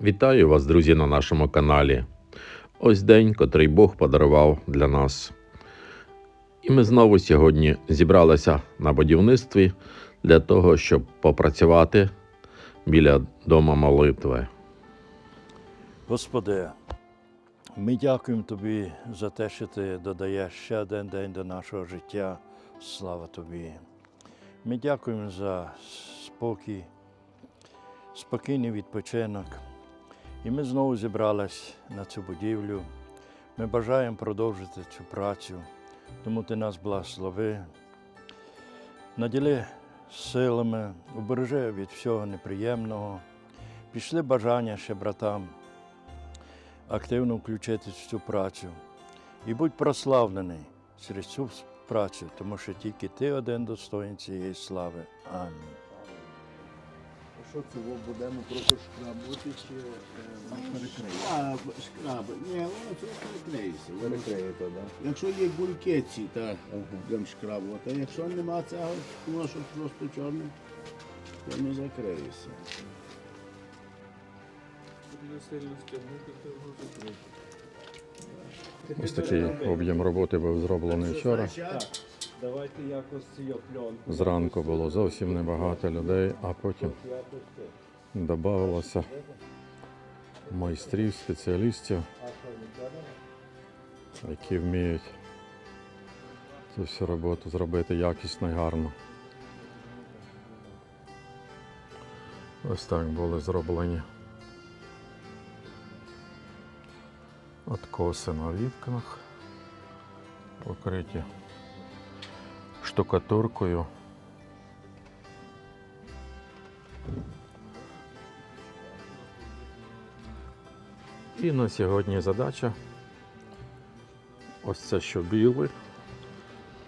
Вітаю вас, друзі, на нашому каналі. Ось день, котрий Бог подарував для нас. І ми знову сьогодні зібралися на будівництві для того, щоб попрацювати біля дома молитви. Господи, ми дякуємо Тобі за те, що Ти додаєш ще один день до нашого життя. Слава Тобі. Ми дякуємо за спокій, спокійний відпочинок. І ми знову зібрались на цю будівлю. Ми бажаємо продовжити цю працю, тому Ти нас благослови. Наділи силами, убережи від всього неприємного. Пішли бажання ще братам активно включитись в цю працю. І будь прославлений через цю працю, тому що тільки ти один достоїн цієї слави. Амінь. Що во будемо просто шкрабути чи перекриємо? А, шкраби. Ні, воно це перекриється. Перекриєте, так? Якщо є бульки ці, то будемо шкрабувати. А якщо нема цього, воно що просто чорне, то не закриється. Ось такий об'єм роботи був зроблений вчора. Давайте якось. Зранку було зовсім небагато людей, а потім додавалося майстрів, спеціалістів, які вміють цю всю роботу зробити якісно і гарно. Ось так були зроблені откоси на вікнах, покриті штукатуркою. І на сьогодні задача ось це що біле.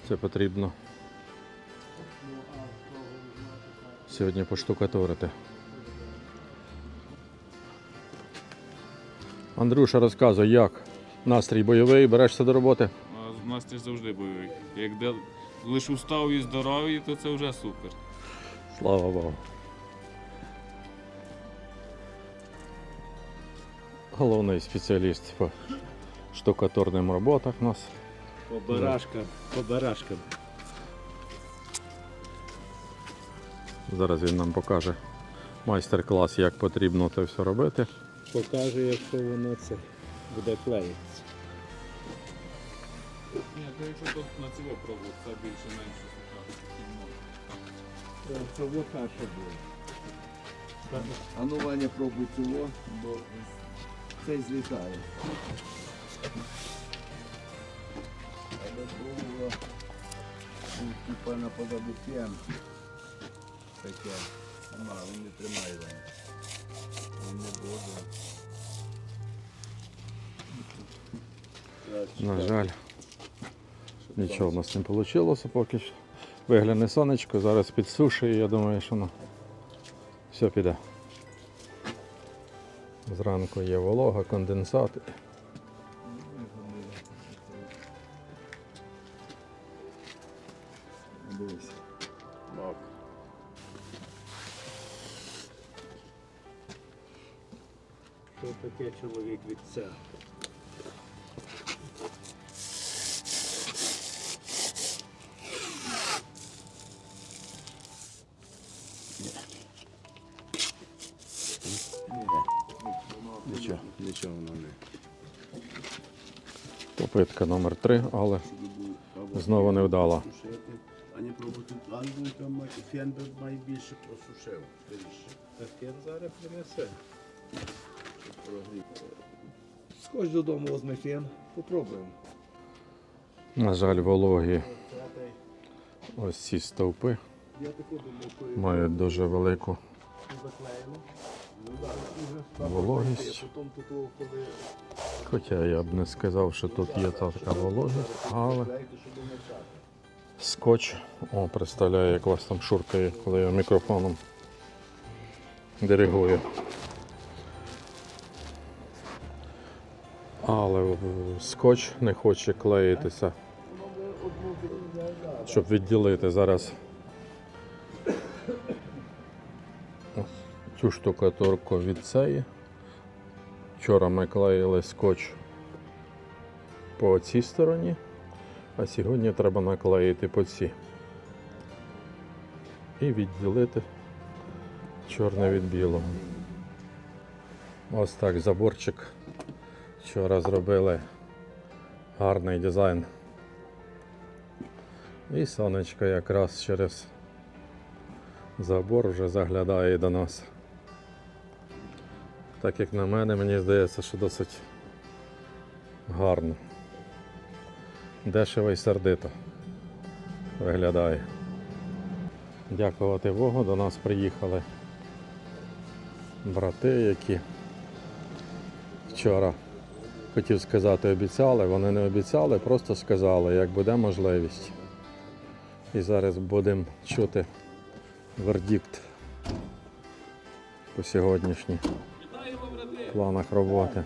Це потрібно сьогодні поштукатурити. Андрюша розказує, як настрій бойовий, берешся до роботи. Настрій завжди бойовий. Як де лише устав і здоровий, то це вже супер. Слава Богу. Головний спеціаліст по штукатурним роботах у нас. По барашкам, по барашкам. Зараз він нам покаже майстер-клас, як потрібно це все робити. Покаже, якщо воно це буде клеїтися. Ні, то якщо тут на цього пробувати, це більше-менше сука. Це вот каша буде. А ну Ваня пробуй цього, бо цей злітає. Але було ну, типа наподобі фен. Таке. Нема, він не тримає Ваня. Він не буде. На жаль, нічого в нас не вийшло поки що. Вигляне сонечко, зараз підсушує, я думаю, що воно все піде. Зранку є волога, конденсат. Нічого. Попитка номер 3 але знову не вдала. Сушити, а не пробувати ангелка, фен би найбільше просушив. Більше. Так я зараз принесе. Сходь додому, возьми фен, попробуємо. На жаль, вологі ось ці стовпи мають дуже велику. Вологість. Хоча я б не сказав, що тут є та така вологість, але скотч о, представляє, як вас там шуркає, коли я мікрофоном диригую. Але скотч не хоче клеїтися. Щоб відділити зараз цю штукатурку від цієї, Вчора ми клеїли скотч по цій стороні, а сьогодні треба наклеїти по цій. І відділити чорне від білого. Ось так заборчик. Вчора зробили гарний дизайн. І сонечко якраз через забор вже заглядає до нас. Так як на мене, мені здається, що досить гарно. Дешево і сердито виглядає. Дякувати Богу, до нас приїхали брати, які вчора хотів сказати, обіцяли. Вони не обіцяли, просто сказали, як буде можливість. І зараз будемо чути вердикт по брати! Планах роботи.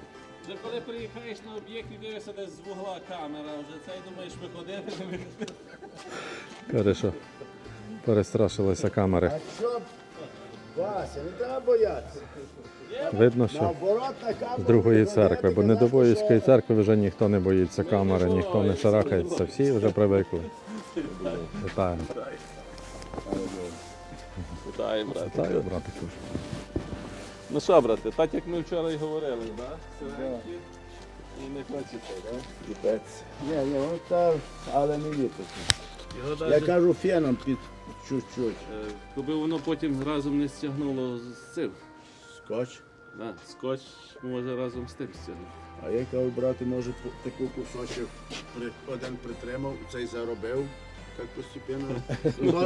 Вже коли приїхаєш на об'єкт і дивишся десь з вугла камера, вже цей думаєш, виходити, не виходити. Каже, що перестрашилися камери. А що? Вася, не треба боятися. Видно, що Наоборот, на камеру. з другої треба церкви, бо казати, недобоївської що- церкви вже ніхто не боїться камери, ніхто не шарахається, всі вже привикли. Вітаю. Вітаю, брат. Вітаю, братику. Ну що, брати, так як ми вчора й говорили, так? Сиренькі і не хочете, так? Ні, ні, воно так, але не ліпить. Його Я кажу феном під чуть-чуть. е, коли воно потім разом не стягнуло з цим. Скотч. Да, скотч може разом з тим стягнути. А я кажу, брати, може по- таку кусочок при, один притримав, цей заробив. Так постепенно.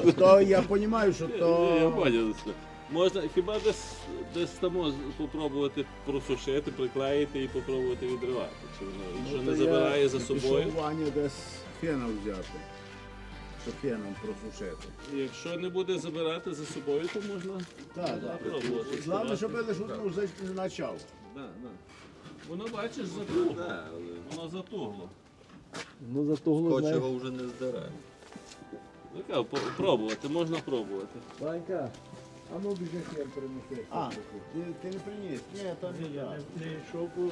То, то я розумію, що то. Я поняв це. Можна хіба десь десь там попробувати просушити, приклеїти і попробувати відривати. Чи воно якщо Ну, не то я забирає за собою. Ваня десь феном взяти. Щоб феном просушити. Якщо не буде забирати за собою, то можна Так, так. пробувати. Головне, щоб лише одну за- почав. Да, да. Воно бачиш затугло. Воно затугло. Ну головне. його вже не здирає. Ну, кажу, по- пробувати, можна пробувати. Ванька, а ну біжи хліб принеси. А, ти, ти не приніс? Ні, то не я. Не йшов, бо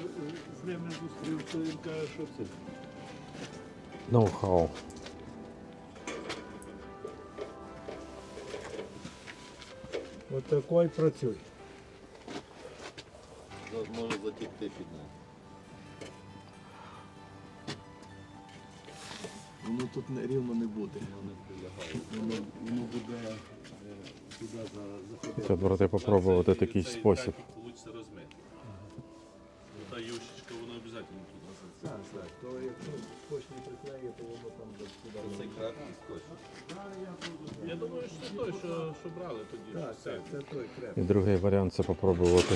з ним не зустрівся, він каже, що це. Ноу-хау. От такий працюй. Може затікти під ним. Воно тут не, рівно не буде. Воно, воно буде е, туди за- заходити. Це брати попробувати такий спосіб. так Получиться розмити. Та юшечка, воно обов'язково туди Так, так, то якщо скотч не приклеїє, то воно там туди. Цей краткий скотч. Я думаю, що це той, що, що брали тоді. Так, так, це. це той креп. І другий варіант це попробувати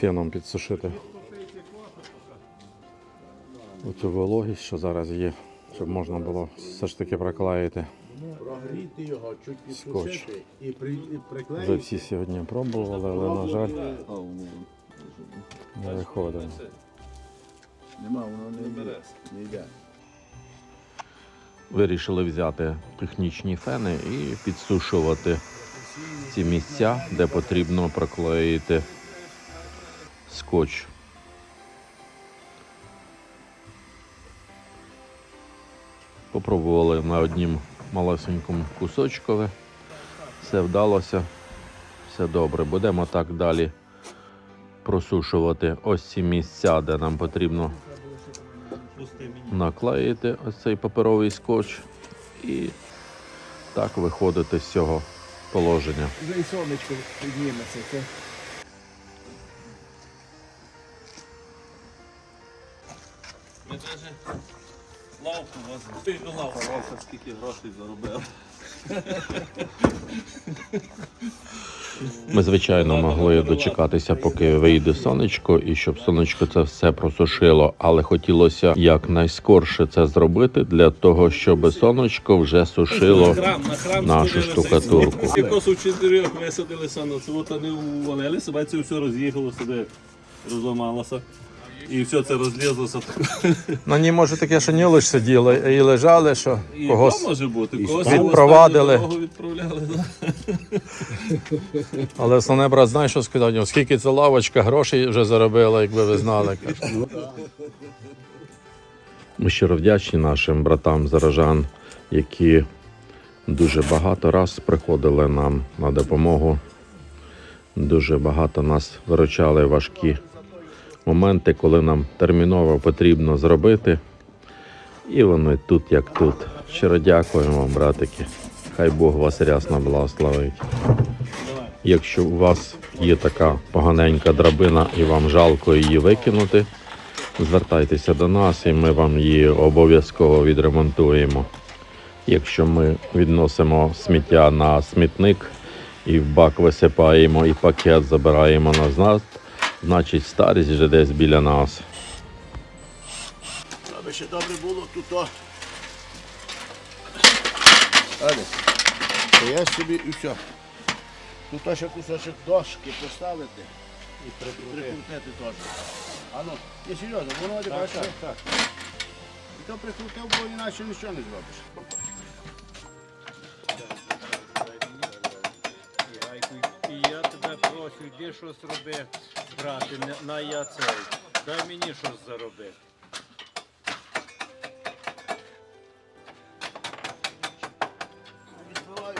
феном підсушити оцю вологість, що зараз є, щоб можна було все ж таки приклеїти. Прогріти його, чуть Скотч. підсушити і, при, і Вже приклеїти. всі сьогодні пробували, але, на жаль, А, воно. не виходить. Нема, воно не йде. бере. Не йде. Вирішили взяти технічні фени і підсушувати ці місця, де потрібно проклеїти скотч. Попробували на однім малесенькому кусочкові. Все вдалося, все добре. Будемо так далі просушувати ось ці місця, де нам потрібно наклеїти ось цей паперовий скотч і так виходити з цього положення. Сонечко підніметься. Ти до. Лавка скільки грошей заробив. Ми, звичайно, могли дочекатися, поки вийде сонечко, і щоб сонечко це все просушило, але хотілося якнайскорше це зробити для того, щоб сонечко вже сушило. нашу штукатурку. Якось у чотирьох висадилися на це, от вони увалилися, бачите, все роз'їхало сюди, розламалося. І все це розлізлося. На ній може таке, що ні лише сиділи і лежали, що І когось. то може бути. Когось відпровадили. останню дорогу відправляли. да. Але основне, брат, знаєш, що сказав? Скільки ця лавочка грошей вже заробила, якби ви знали. каже. Ми щиро вдячні нашим братам заражан, які дуже багато раз приходили нам на допомогу. Дуже багато нас виручали важкі моменти, коли нам терміново потрібно зробити. І вони тут, як тут. Щиро дякуємо вам, братики. Хай Бог вас рясно благословить. Якщо у вас є така поганенька драбина і вам жалко її викинути, звертайтеся до нас і ми вам її обов'язково відремонтуємо. Якщо ми відносимо сміття на смітник і в бак висипаємо і пакет забираємо назад, значить старість вже десь біля нас. Аби ще добре було тут. о. Алі, я собі і все. Тут ще кусочок дошки поставити і прикрутити теж. А ну, не серйозно, воно так, так, так. І то прикрутив, бо іначе нічого не зробиш. І я тебе прошу, йди щось роби, брате, не- на я цей. Дай мені щось заробити.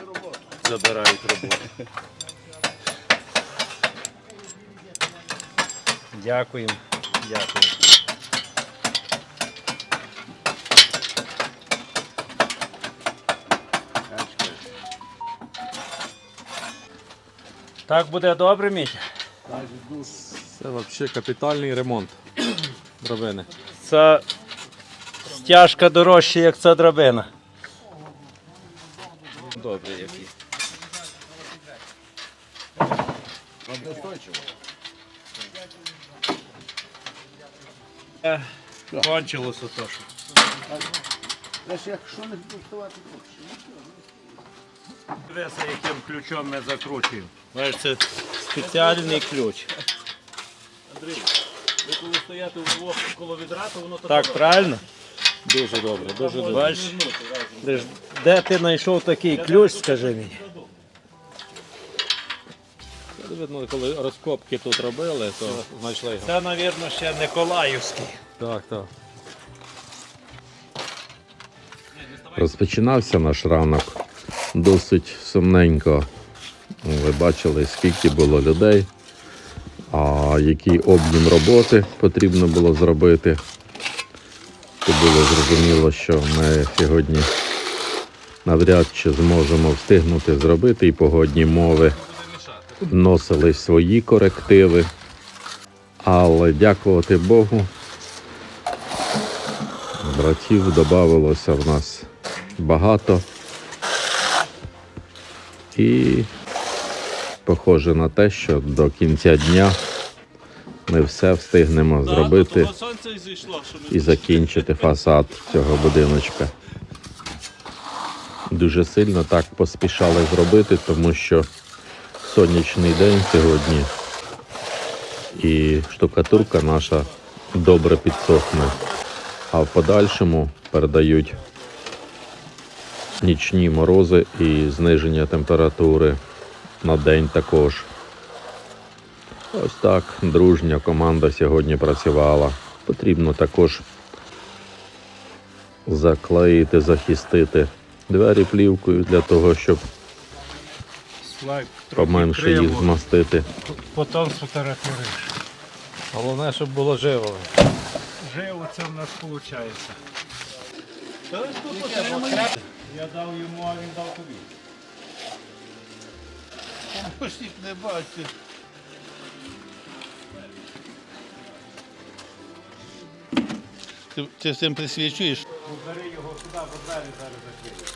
Роботу. Забирають роботу. Дякуємо. Дякую. Так буде добре, Мітя? Це взагалі капітальний ремонт дробини. Це стяжка дорожча, як ця драбина. Добре, який. Кончилося то, що. Якщо не доставати гроші. Яким ключом ми закручуємо. Бачиш, це спеціальний ключ. Андрій, ви коли стояти вдвох коло відра, то воно Так, правильно? Дуже добре, дуже добре. Бачиш? Де ж- Де ти знайшов такий ключ, скажи мені? Видно, коли розкопки тут робили, то знайшли його. Це, мабуть, ще Николаївський. Так, так. Розпочинався наш ранок досить сумненько. Ви бачили, скільки було людей, а який об'єм роботи потрібно було зробити. То було зрозуміло, що ми сьогодні навряд чи зможемо встигнути зробити і погодні мови вносили свої корективи. Але дякувати Богу, братів додавалося в нас багато. І похоже на те, що до кінця дня ми все встигнемо зробити і закінчити фасад цього будиночка. Дуже сильно так поспішали зробити, тому що сонячний день сьогодні і штукатурка наша добре підсохне. А в подальшому передають нічні морози і зниження температури на день також. Ось так дружня команда сьогодні працювала. Потрібно також заклеїти, захистити двері плівкою для того, щоб поменше їх змастити. Потім сфотографіруєш. Головне, щоб було живо. Живо це в нас виходить. Я дав йому, а він дав тобі. Помощник не бачить. Ти, ти цим присвічуєш? Бери його сюди, бо двері зараз закриють.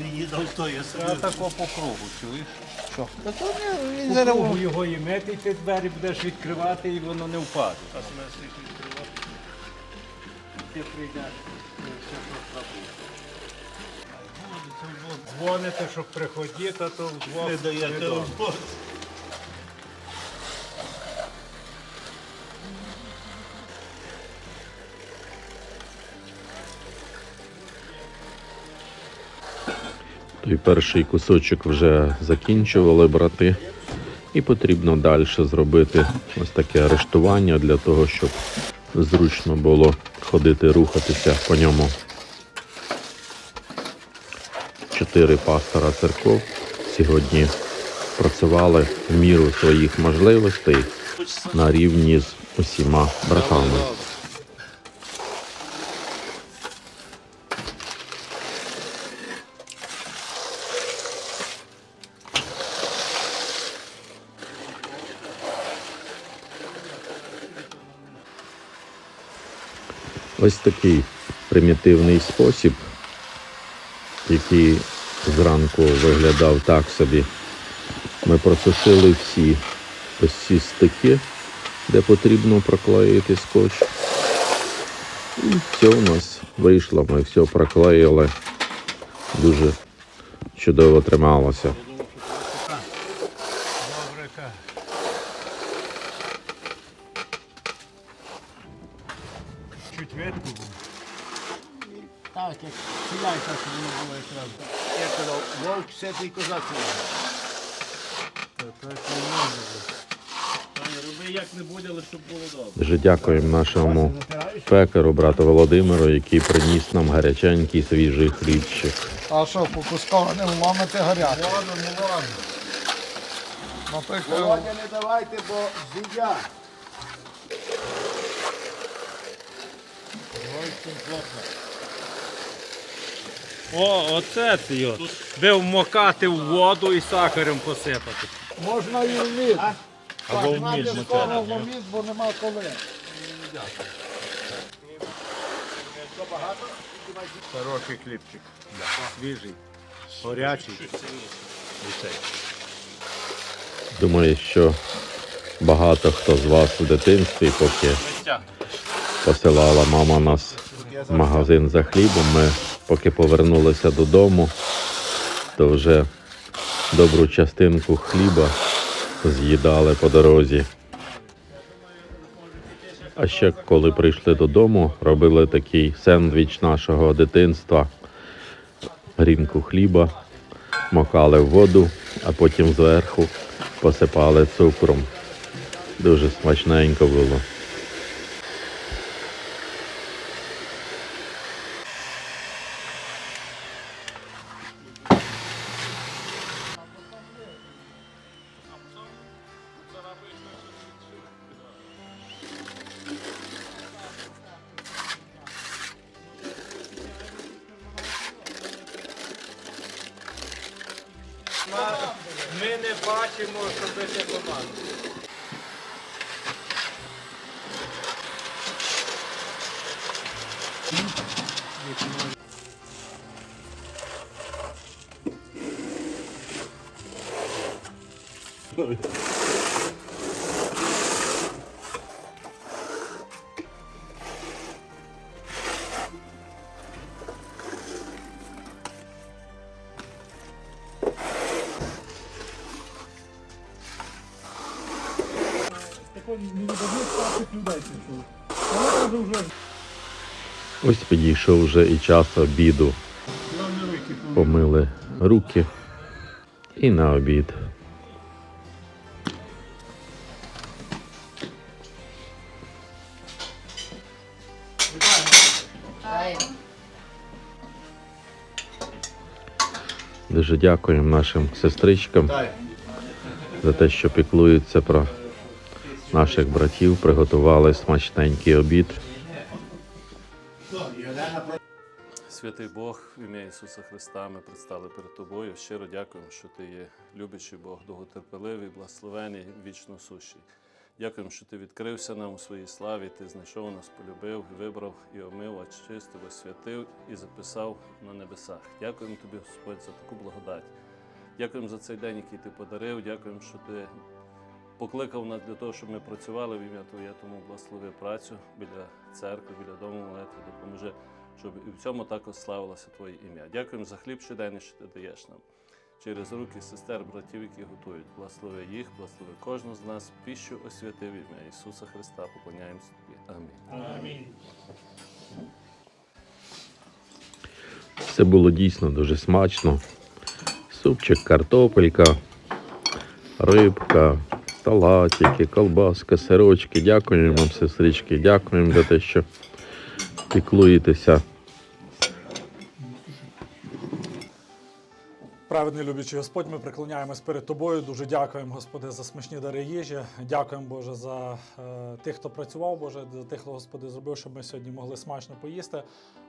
Не їдав, то я тако по кругу, чуєш? Що? Та то не, він По зараз... кругу його і мити, і ти двері будеш відкривати, і воно не впаде. Ти прийдеш дзвоните, щоб приходити, а то вдвох не даєте роботи. Той перший кусочок вже закінчували брати, і потрібно далі зробити ось таке арештування для того, щоб зручно було ходити, рухатися по ньому. Чотири пастора церков сьогодні працювали в міру своїх можливостей на рівні з усіма братами. Ось такий примітивний спосіб, який зранку виглядав так собі. Ми просушили всі ось ці стики, де потрібно проклеїти скотч. І все у нас вийшло, ми все проклеїли. Дуже чудово трималося. Дуже дякуємо нашому пекару, брату Володимиру, який приніс нам гаряченький свіжий хлібчик. А що, по кускованим ломити гаряче? Ладно, не ладно. Наприклад, Володя, не давайте, бо з'їдять. О, оце ти його. Ви вмокати в воду і сахарем посипати. можна і в мід. Або в міль Скоро в мід, бо нема коли. Хороший хлібчик. Свіжий. Горячий. Думаю, що багато хто з вас в дитинстві, поки посилала мама нас в магазин за хлібом, ми поки повернулися додому, то вже добру частинку хліба з'їдали по дорозі. А ще коли прийшли додому, робили такий сендвіч нашого дитинства, грінку хліба, макали в воду, а потім зверху посипали цукром. Дуже смачненько було. бачимо, що пише команда. Ось підійшов вже і час обіду. Помили руки і на обід. Дуже дякуємо нашим сестричкам за те, що піклуються про наших братів, приготували смачненький обід. Святий Бог, в ім'я Ісуса Христа, ми предстали перед Тобою. Щиро дякуємо, що Ти є любячий Бог, довготерпеливий, благословений, вічно сущий. Дякуємо, що Ти відкрився нам у своїй славі, Ти знайшов нас, полюбив, вибрав і омив, очистив, освятив і записав на небесах. Дякуємо Тобі, Господь, за таку благодать. Дякуємо за цей день, який ти подарив. Дякуємо, що ти покликав нас для того, щоб ми працювали в ім'я Твоє, тому благослови працю біля церкви, біля дому молитви, допоможи, щоб і в цьому також славилося Твоє ім'я. Дякуємо за хліб щоденний, що ти даєш нам. Через руки сестер, братів, які готують. Благослови їх, благослови кожного з нас, піщу освяти в ім'я Ісуса Христа. Поклоняємося тобі. Амінь. Це було дійсно дуже смачно. Супчик, картопелька, рибка, салатики, колбаска, сирочки. Дякуємо вам, сестрички, дякуємо за те, що піклуєтеся. Праведний любячий Господь, ми приклоняємось перед тобою. Дуже дякуємо, Господи, за смачні дари їжі. Дякуємо, Боже, за е, тих, хто працював, Боже, за тих, хто Господи зробив, щоб ми сьогодні могли смачно поїсти.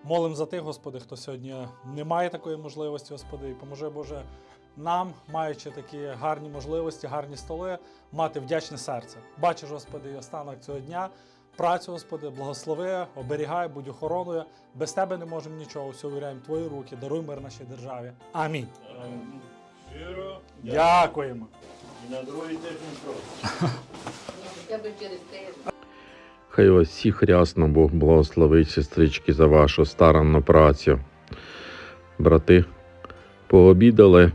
Молим за тих, Господи, хто сьогодні не має такої можливості, Господи, і поможи, Боже, нам, маючи такі гарні можливості, гарні столи, мати вдячне серце. Бачиш, Господи, останок цього дня. Працю, Господи, благослови, оберігай, будь охороною. Без тебе не можемо нічого. Все увіряємо Твої руки. Даруй мир нашій державі. Амінь. Дякуємо. Хай вас всіх рясно Бог благословить, сестрички, за вашу старанну працю. Брати, пообідали,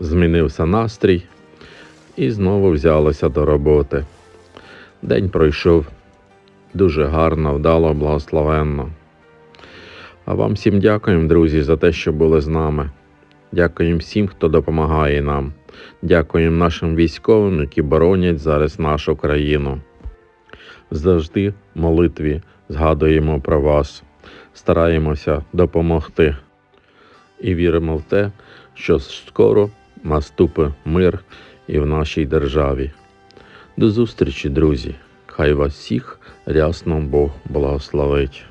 змінився настрій і знову взялися до роботи. День пройшов дуже гарно, вдало, благословенно. А вам всім дякуємо, друзі, за те, що були з нами. Дякуємо всім, хто допомагає нам. Дякуємо нашим військовим, які боронять зараз нашу країну завжди в молитві згадуємо про вас, стараємося допомогти і віримо в те, що скоро наступить мир і в нашій державі. До зустрічі, друзі! Хай вас всіх рясно Бог благословить.